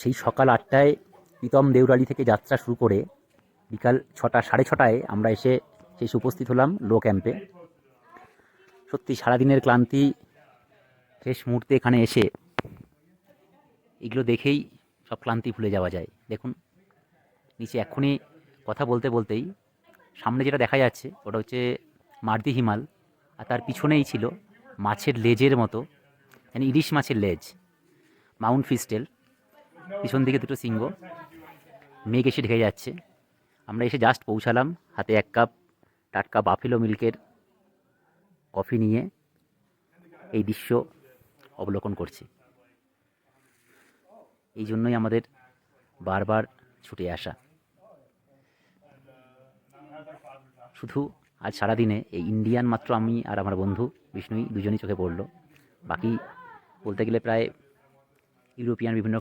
সেই সকাল আটটায় প্রীতম দেউরালি থেকে যাত্রা শুরু করে বিকাল ছটা, সাড়ে ছটায় আমরা এসে শেষ উপস্থিত হলাম লো ক্যাম্পে। সত্যি সারাদিনের ক্লান্তি, শেষ মুহূর্তে এখানে এসে এগুলো দেখেই সব ক্লান্তি ভুলে যাওয়া যায়। দেখুন, নিচে এক্ষুনি কথা বলতে বলতেই সামনে যেটা দেখা যাচ্ছে ওটা হচ্ছে মার্দি হিমাল আর তার পিছনেই ছিল মাছের লেজের মতো মানে ইলিশ মাছের লেজ, মাউন্ট ফিস্টেল। পিছন দিকে দুটো সিংহ। মেঘ এসে ঢেকে যাচ্ছে। আমরা এসে জাস্ট পৌঁছালাম, হাতে এক কাপ টাটকা বাফেলো মিল্কের কফি নিয়ে এই দৃশ্য অবলোকন করছি। এই জন্যই আমাদের বারবার ছুটে আসা। শুধু আজ সারাদিনে এই ইন্ডিয়ান মাত্র আমি আর আমার বন্ধু বিষ্ণুই দুজনই চোখে পড়ল। বাকি বলতে গেলে প্রায় ইউরোপিয়ান বিভিন্ন